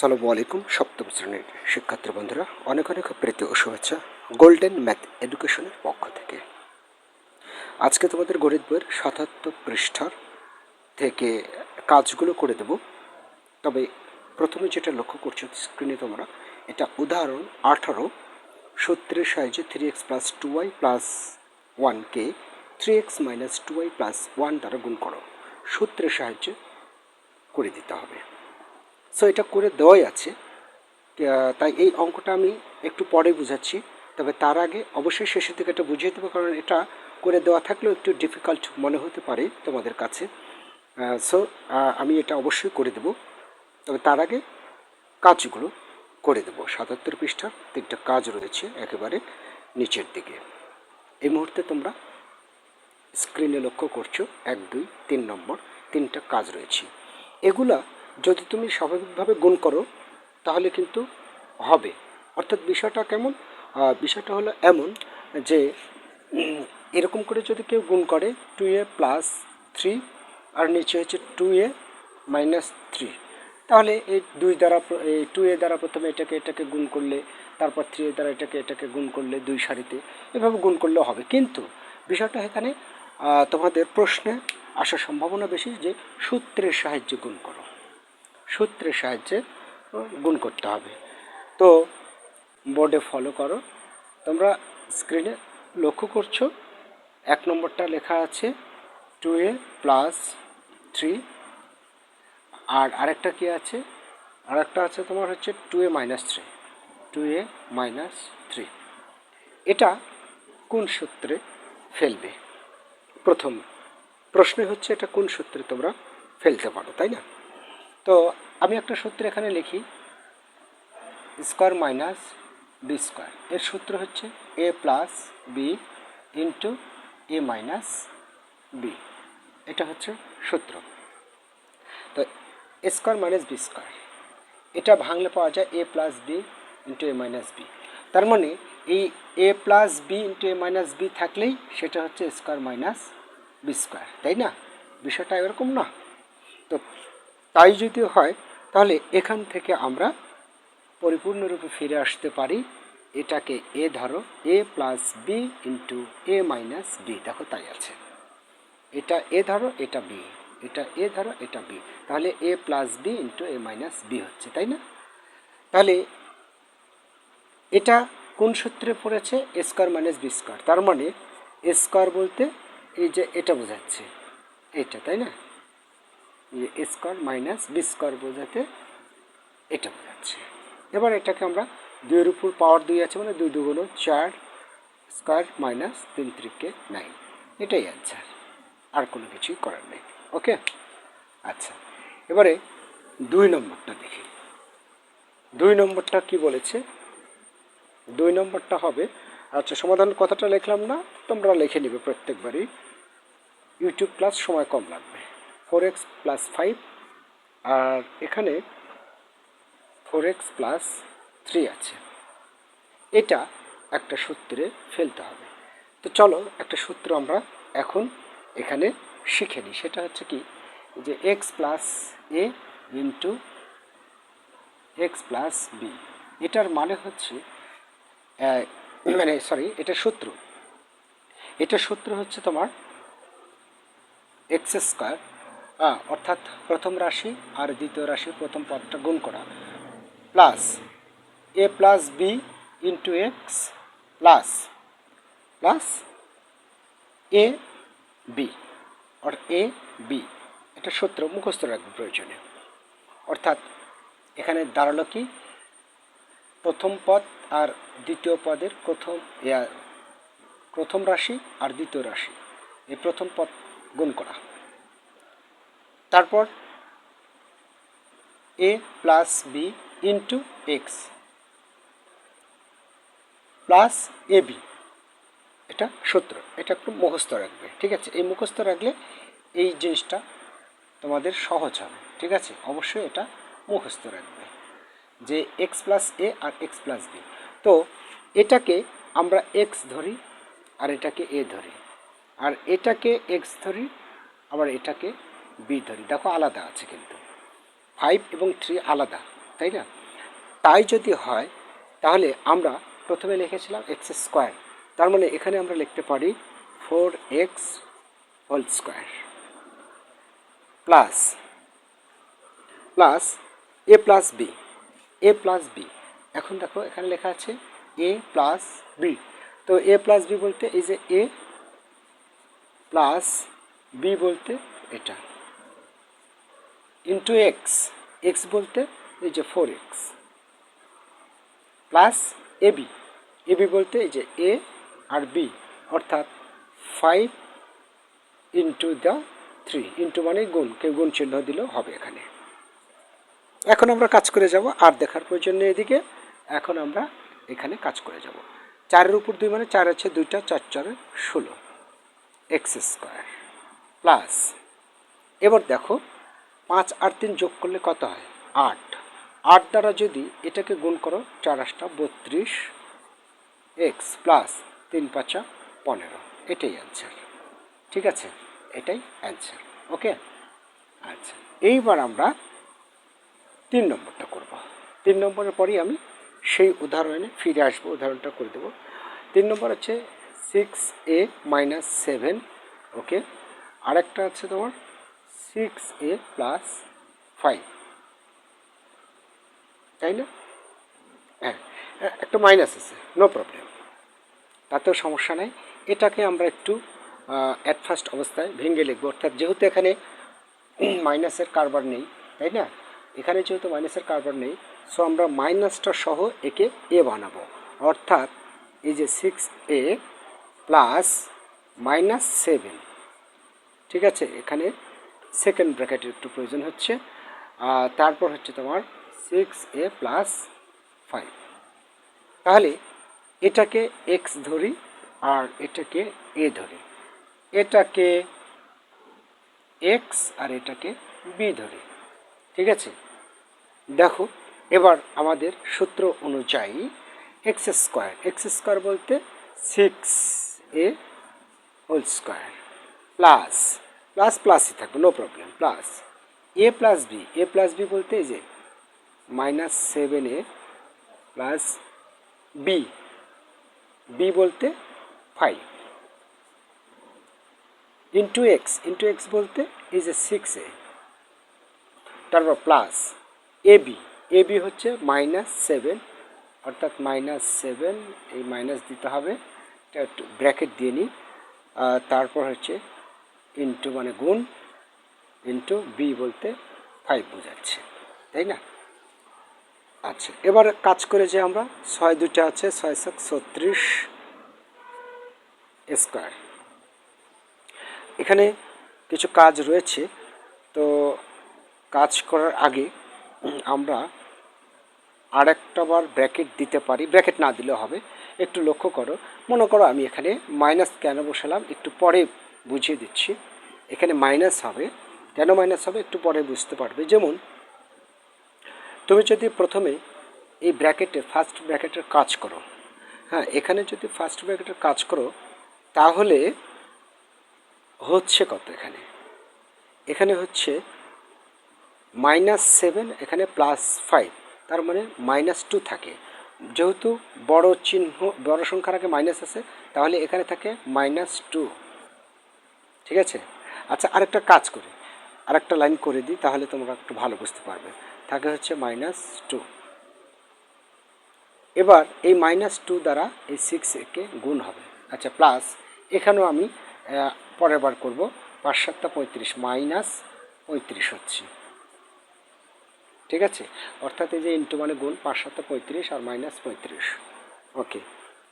সালামু আলাইকুম, সপ্তম শ্রেণির শিক্ষার্থী বন্ধুরা, অনেক অনেক প্রীতি ও শুভেচ্ছা গোল্ডেন ম্যাথ এডুকেশনের পক্ষ থেকে। আজকে তোমাদের গণিত বইয়ের সাতাত্তর পৃষ্ঠার থেকে কাজগুলো করে দেব। তবে প্রথমে যেটা লক্ষ্য করছ স্ক্রিনে তোমরা, এটা উদাহরণ আঠারো সূত্রের সাহায্যে three X plus two Y plus ওয়ানকে three X minus two Y plus one দ্বারা গুণ করো। সূত্রের সাহায্যে করে দিতে হবে। সো এটা করে দেওয়াই আছে। তাই এই অঙ্কটা আমি একটু পরে বুঝাচ্ছি। তবে তার আগে অবশ্যই শেষের দিকে এটা বুঝিয়ে দেবো, কারণ এটা করে দেওয়া থাকলেও একটু ডিফিকাল্ট মনে হতে পারে তোমাদের কাছে। সো আমি এটা অবশ্যই করে দেব। তবে তার আগে কাজগুলো করে দেবো। সাতাত্তর পৃষ্ঠার তিনটা কাজ রয়েছে একেবারে নিচের দিকে। এই মুহূর্তে তোমরা স্ক্রিনে লক্ষ্য করছ, এক, দুই, তিন নম্বর তিনটা কাজ রয়েছে। এগুলা যদি তুমি স্বাভাবিকভাবে গুণ করো, তাহলে কিন্তু হবে। অর্থাৎ বিষয়টা কেমন? বিষয়টা হলো এমন যে এরকম করে যদি কেউ গুণ করে টু এ প্লাস থ্রি আর নিচে হচ্ছে টু এ মাইনাস থ্রি তাহলে এই দুই দ্বারা এই টু এ দ্বারা প্রথমে এটাকে এটাকে গুণ করলে, তারপর থ্রি এ দ্বারা এটাকে এটাকে গুণ করলে দুই সারিতে, এভাবে গুণ করলেও হবে। কিন্তু বিষয়টা এখানে তোমাদের প্রশ্নে আসার সম্ভাবনা বেশি যে সূত্রের সাহায্যে গুণ করো। সূত্রের সাহায্যে গুণ করতে হবে। তো বোর্ডে ফলো করো। তোমরা স্ক্রিনে লক্ষ্য করছ, এক নম্বরটা লেখা আছে টু এ প্লাস থ্রি আর আরেকটা কি আছে? আরেকটা আছে তোমার হচ্ছে two A minus three two A minus three এটা কোন সূত্রে ফেলবে? প্রথম প্রশ্ন হচ্ছে, এটা কোন সূত্রে তোমরা ফেলতে পারো, তাই না? তো আমি একটা সূত্র এখানে লিখি, স্কোয়ার মাইনাস বি স্কোয়ার। এর সূত্র হচ্ছে A plus B into A minus B. এটা হচ্ছে সূত্র। তো স্কোয়ার মাইনাস বি স্কোয়ার। এটা ভাঙলে পাওয়া যায় A plus B into A minus B. তার মানে এই A plus B into A minus B থাকলেই সেটা হচ্ছে স্কোয়ার মাইনাস বি স্কোয়ার, তাই না? বিষয়টা এরকম না। তো তাই যদি হয়, তাহলে এখান থেকে আমরা পরিপূর্ণরূপে ফিরে আসতে পারি। এটাকে এ ধরো, A plus B into A minus B. দেখো তাই আছে। এটা এ ধরো, এটা বি। এটা এ ধরো, এটা বি। তাহলে A plus B into A minus B হচ্ছে, তাই না? তাহলে এটা কোন সূত্রে পড়েছে? A square minus B square. তার মানে স্কোয়ার বলতে এই যে এটা বোঝাচ্ছে। এটা, তাই না? A square minus B square বোঝাতে এটা বোঝাচ্ছে। এবার এটাকে আমরা দুইয়ের উপর পাওয়ার দুই আছে মানে দুই দুগুণ চার স্কোয়ার মাইনাস তিন ত্রিকে নাইন। এটাই অ্যান্সার আর কোনো কিছুই করার নেই। ওকে? আচ্ছা। এবারে দুই নম্বরটা দেখি। দুই নম্বরটা কি বলেছে? দুই নম্বরটা হবে আচ্ছা সমাধান কথাটা লিখলাম না, তোমরা লিখে নিবে প্রত্যেকবারই। ইউটিউব ক্লাস সময় কম লাগবে। ফোর এক্স প্লাস ফাইভ আর এখানে ফোর এক্স প্লাস থ্রি আছে। এটা একটা সূত্রে ফেলতে হবে। তো চলো একটা সূত্র আমরা এখন এখানে শিখে নিই। সেটা হচ্ছে কি? যে x plus a into x plus b এটার মানে হচ্ছে মানে সরি এটা সূত্র। এটা সূত্র হচ্ছে তোমার এক্স স্কোয়ার অর্থাৎ প্রথম রাশি আর দ্বিতীয় রাশি প্রথম পদটা গুণ করা। Plus, a plus b into x plus plus a b, or a b. এটা সূত্র মুখস্থ রাখবে প্রয়োজনে। অর্থাৎ, এখানে দাঁড়াল কি? প্রথম পদ আর দ্বিতীয় পদের প্রথম প্রথম রাশি আর দ্বিতীয় রাশি। এই প্রথম পদ গুণ করা। তারপর a plus b into x plus a b এটা সূত্র, এটা একটু মুখস্থ রাখবে, ঠিক আছে? এই মুখস্থ রাখলে এই জিনিসটা তোমাদের সহজ হবে, ঠিক আছে? অবশ্যই এটা মুখস্থ রাখবে যে এক্স প্লাস এ আর এক্স প্লাস বি তো এটাকে আমরা এক্স ধরি আর এটাকে এ ধরি। আর এটাকে এক্স ধরি, আবার এটাকে বি ধরি। দেখো আলাদা আছে কিন্তু। ফাইভ এবং থ্রি আলাদা, তাই না? তাই যদি হয়, তাহলে আমরা প্রথমে লিখেছিলাম এক্স স্কোয়ার তার মানে এখানে আমরা লিখতে পারি four x whole square plus plus a plus b a plus b এখন দেখো এখানে লেখা আছে এ প্লাস বি তো এ প্লাস বি বলতে এই যে এ প্লাস বি বলতে এটা। ইন্টু এক্স এক্স বলতে এই যে four x plus a b a b বলতে এই যে এ আর বি অর্থাৎ five into the three into মানে গুণ, কেউ গুণ চিহ্ন দিলেও হবে এখানে। এখন আমরা কাজ করে যাব আর দেখার প্রয়োজন নেই এদিকে, এখন আমরা এখানে কাজ করে যাব। চারের উপর দুই মানে চার আছে দুইটা, চার চারে ষোলো এক্স স্কোয়ার প্লাস এবার দেখো পাঁচ আর তিন যোগ করলে কত হয়? আট। আট দ্বারা যদি এটাকে গুণ করো, চার আটটা বত্রিশ এক্স প্লাস তিন পাঁচা পনেরো। এটাই অ্যান্সার ঠিক আছে? এটাই অ্যান্সার ওকে আচ্ছা এইবার আমরা তিন নম্বরটা করব। তিন নম্বরের পরেই আমি সেই উদাহরণে ফিরে আসব, উদাহরণটা করে দেবো। তিন নম্বর হচ্ছে six a minus seven okay আরেকটা আছে তোমার সিক্স এ প্লাস ফাইভ তাই না? হ্যাঁ একটা মাইনাস আছে নো প্রবলেম তাতেও সমস্যা নাই। এটাকে আমরা একটু অ্যাট ফার্স্ট অবস্থায় ভেঙে লিখব। অর্থাৎ যেহেতু এখানে মাইনাসের কারবার নেই, তাই না? এখানে যেহেতু মাইনাসের কারবার নেই সো আমরা মাইনাসটা সহ একে এ বানাবো। অর্থাৎ এই যে six a plus minus seven ঠিক আছে? এখানে সেকেন্ড ব্র্যাকেটের একটু প্রয়োজন হচ্ছে। তারপর হচ্ছে তোমার সিক্স এ প্লাস ফাইভ তাহলে এটাকে এক্স ধরি আর এটাকে এ ধরি। এটাকে এক্স আর এটাকে বি ধরি। ঠিক আছে? দেখো, এবার আমাদের সূত্র অনুযায়ী এক্স স্কোয়ার এক্স স্কোয়ার বলতে six a whole square plus plus প্লাসই থাকবে no problem plus a plus b a plus b বলতে যে minus seven a plus b b বলতে five into x into x বলতে এই যে সিক্স এ তারপর plus a b a b হচ্ছে minus seven অর্থাৎ মাইনাস সেভেন এই মাইনাস দিতে হবে একটু ব্র্যাকেট দিয়ে নিই তারপর হচ্ছে ইন্টু মানে গুণ ইন্টু বি বলতে ফাইভ বোঝাচ্ছে, তাই না? আচ্ছা এবার কাজ করে যে আমরা ছয় দুটো আছে, ছয় সাত ছত্রিশ স্কোয়ার। এখানে কিছু কাজ রয়েছে, তো কাজ করার আগে আমরা আর একটা বার ব্র্যাকেট দিতে পারি, ব্র্যাকেট না দিলেও হবে, একটু লক্ষ্য করো, মনে করো আমি এখানে মাইনাস কেন বসালাম, একটু পরে বুঝিয়ে দিচ্ছি। এখানে মাইনাস হবে। কেন মাইনাস হবে একটু পরে বুঝতে পারবে। যেমন, তুমি যদি প্রথমে এই ব্র্যাকেটে ফার্স্ট ব্র্যাকেটের কাজ করো হ্যাঁ এখানে যদি ফার্স্ট ব্র্যাকেটের কাজ করো, তাহলে হচ্ছে কত এখানে? এখানে হচ্ছে মাইনাস সেভেন এখানে প্লাস ফাইভ তার মানে মাইনাস টু থাকে। যেহেতু বড় চিহ্ন, বড় সংখ্যার আগে মাইনাস আছে, তাহলে এখানে থাকে মাইনাস টু ঠিক আছে? আচ্ছা আরেকটা কাজ করি। আরেকটা লাইন করে দিই, তাহলে তোমরা একটু ভালো বুঝতে পারবে। থাকে হচ্ছে মাইনাস টু এবার এই মাইনাস টু দ্বারা এই সিক্স একে গুণ হবে। আচ্ছা প্লাস এখানেও আমি পরের বার করব। পাঁচ সাতটা পঁয়ত্রিশ মাইনাস পঁয়ত্রিশ হচ্ছে। ঠিক আছে? অর্থাৎ এই যে ইন্টু মানে গুণ, পাঁচ সাতটা পঁয়ত্রিশ আর মাইনাস পঁয়ত্রিশ। ওকে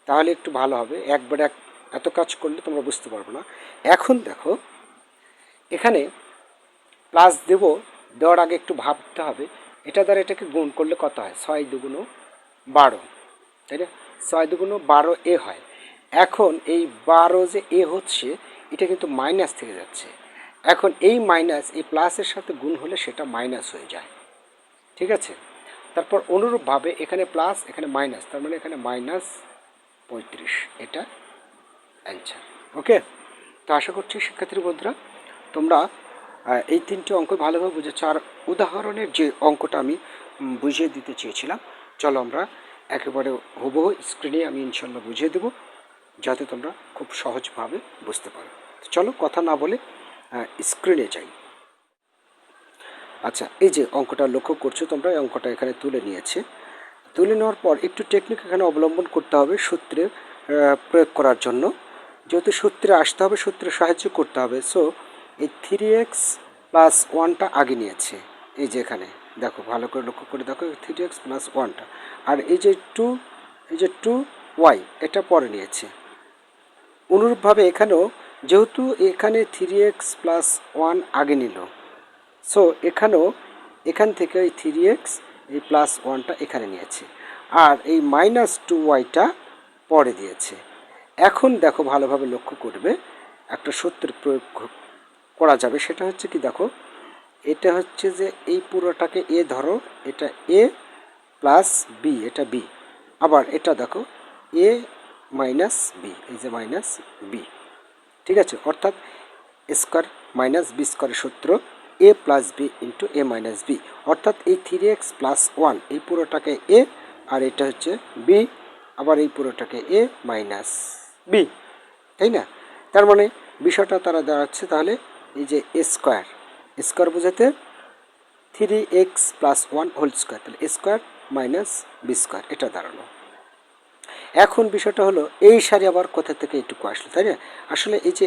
তাহলে একটু ভালো হবে। একবার এক এত কাজ করলে তোমরা বুঝতে পারব না। এখন দেখো, এখানে প্লাস দেব, দেওয়ার আগে একটু ভাবতে হবে। এটা দ্বারা এটাকে গুণ করলে কত হয়? ছয় দুগুণ বারো, তাই না? ছয় দুগুণ বারো এ হয়। এখন এই বারো যে এ হচ্ছে, এটা কিন্তু মাইনাস থেকে যাচ্ছে। এখন এই মাইনাস এই প্লাসের সাথে গুণ হলে সেটা মাইনাস হয়ে যায়। ঠিক আছে? তারপর অনুরূপভাবে এখানে প্লাস এখানে মাইনাস তার মানে এখানে মাইনাস পঁয়ত্রিশ। এটা অ্যান্সার ওকে তো আশা করছি, শিক্ষার্থী বন্ধুরা, তোমরা এই তিনটি অঙ্ক ভালোভাবে বুঝেছ। আর উদাহরণের যে অঙ্কটা আমি বুঝিয়ে দিতে চেয়েছিলাম, চলো আমরা একেবারে হুবহু স্ক্রিনে আমি ইনশাল্লাহ বুঝিয়ে দেবো, যাতে তোমরা খুব সহজভাবে বুঝতে পারো। চলো কথা না বলে স্ক্রিনে যাই। আচ্ছা এই যে অঙ্কটা লক্ষ্য করছ তোমরা, এই অঙ্কটা এখানে তুলে নিয়েছে। তুলে নেওয়ার পর একটু টেকনিক এখানে অবলম্বন করতে হবে সূত্রে প্রয়োগ করার জন্য। যেহেতু সূত্রে আসতে হবে, সূত্রে সাহায্য করতে হবে। সো এই থ্রি এক্স প্লাস ওয়ানটা আগে নিয়েছে। এই যে এখানে, দেখো, ভালো করে লক্ষ্য করে দেখো থ্রি এক্স প্লাস ওয়ানটা আর এই যে টু এই যে টু ওয়াই এটা পরে নিয়েছে। অনুরূপভাবে এখানেও যেহেতু এখানে থ্রি এক্স প্লাস ওয়ান আগে নিল সো এখানেও এখান থেকে এই থ্রি এক্স এই প্লাস ওয়ানটা এখানে নিয়েছে। আর এই মাইনাস টু ওয়াইটা পরে দিয়েছে। এখন দেখো ভালোভাবে লক্ষ্য করবে, একটা সত্যের প্রয়োগ করা যাবে। সেটা হচ্ছে কি দেখো, এটা হচ্ছে যে এই পুরোটাকে এ ধরো, এটা এ প্লাস বি, এটা বি। আবার এটা দেখো, এ মাইনাস বি, এই যে মাইনাস বি। ঠিক আছে? অর্থাৎ স্কোয়ার মাইনাস বি স্কোয়ারের সূত্র a plus b into a minus b. অর্থাৎ এই থ্রি এক্স প্লাস ওয়ান, এই পুরোটাকে এ আর এটা হচ্ছে বি। আবার এই পুরোটাকে এ মাইনাস বি, তাই না? তার মানে বিষয়টা তারা দাঁড়াচ্ছে তাহলে এই যে স্কোয়ার স্কোয়ার বোঝাতে three x plus one whole square তাহলে স্কোয়ার মাইনাস বি স্কোয়ার এটা দাঁড়াল। এখন বিষয়টা হলো এই সারি আবার কোথা থেকে এটুকু আসলো, তাই না? আসলে এই যে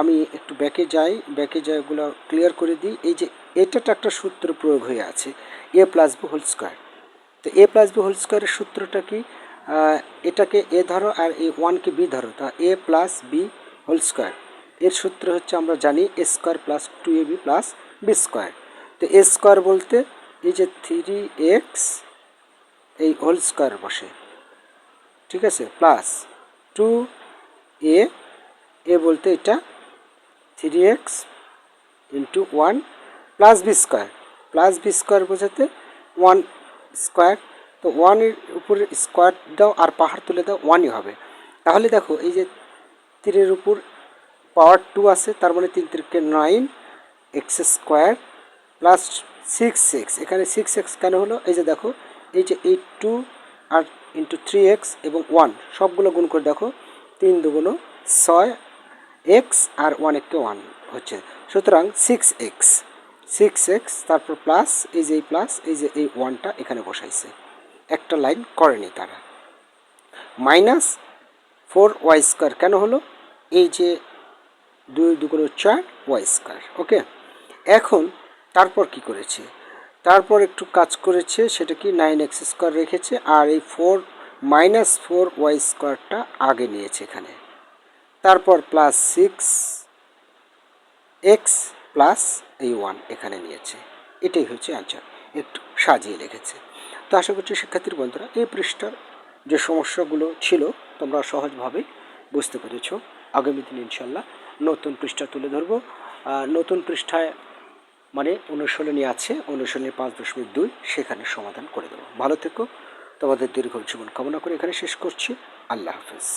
আমি একটু ব্যাকে যাই ব্যাকে যাই ওগুলো ক্লিয়ার করে দিই, এই যে এটাটা একটা সূত্র প্রয়োগ হয়ে আছে a plus b whole square তো এ প্লাস বি হোল স্কোয়ারের সূত্রটা কি? এটাকে এ ধরো আর এই ওয়ানকে বি ধরো, তা a plus b whole square. এর সূত্র হচ্ছে আমরা জানি a square plus two a b plus b square. তো এ স্কোয়ার বলতে এই যে থ্রি এক্স, এই হোল স্কোয়ার বসে, ঠিক আছে? প্লাস টু এ এ বলতে এটা three x into one plus b square. Plus b square বোঝাতে ওয়ান স্কোয়ার তো ওয়ানের উপরে স্কোয়ার দাও আর পাহাড় তুলে দাও, ওয়ানই হবে। তাহলে দেখো, এই যে তীরের উপর পাওয়ার টু আছে, তার মানে তিন Tirkey nine x square plus six x এখানে সিক্স এক্স কেন হলো? এই যে দেখো, এই যে এইট টু আর ইন্টু থ্রি এক্স এবং ওয়ান সবগুলো গুণ করে দেখো, তিন দুগুণ ছয় এক্স আর ওয়ান একটু ওয়ান হচ্ছে। সুতরাং সিক্স এক্স সিক্স এক্স তারপর প্লাস এই যে এই প্লাস এই যে এই ওয়ানটা এখানে বসাইছে। একটা লাইন করেনি তারা। মাইনাস ফোর ওয়াই স্কোয়ার কেন হলো? এই যে দুই দুগুণ চার ওয়াই স্কোয়ার, ওকে? এখন তারপর কি করেছে? তারপর একটু কাজ করেছে, সেটা কি নাইন এক্স স্কোয়ার রেখেছে, আর এই ফোর মাইনাস ফোর ওয়াই স্কোয়ারটা আগে নিয়েছে এখানে। তারপর প্লাস সিক্স এক্স প্লাস এই ওয়ান এখানে নিয়েছে। এটাই হচ্ছে অ্যান্সার। একটু সাজিয়ে লিখেছে তো আশা করছি শিক্ষার্থীর বন্ধুরা, এই পৃষ্ঠার যে সমস্যাগুলো ছিল, তোমরা সহজভাবে বুঝতে পেরেছ। আগামী দিন ইনশাল্লাহ নতুন পৃষ্ঠা তুলে ধরবো। নতুন পৃষ্ঠায় মানে অনুশীলনী আছে, অনুশীলনী পাঁচ দশমিক দুই, সেখানে সমাধান করে দেবো। ভালো থেকো। তোমাদের দীর্ঘ জীবন কামনা করে এখানে শেষ করছি। আল্লাহ হাফেজ।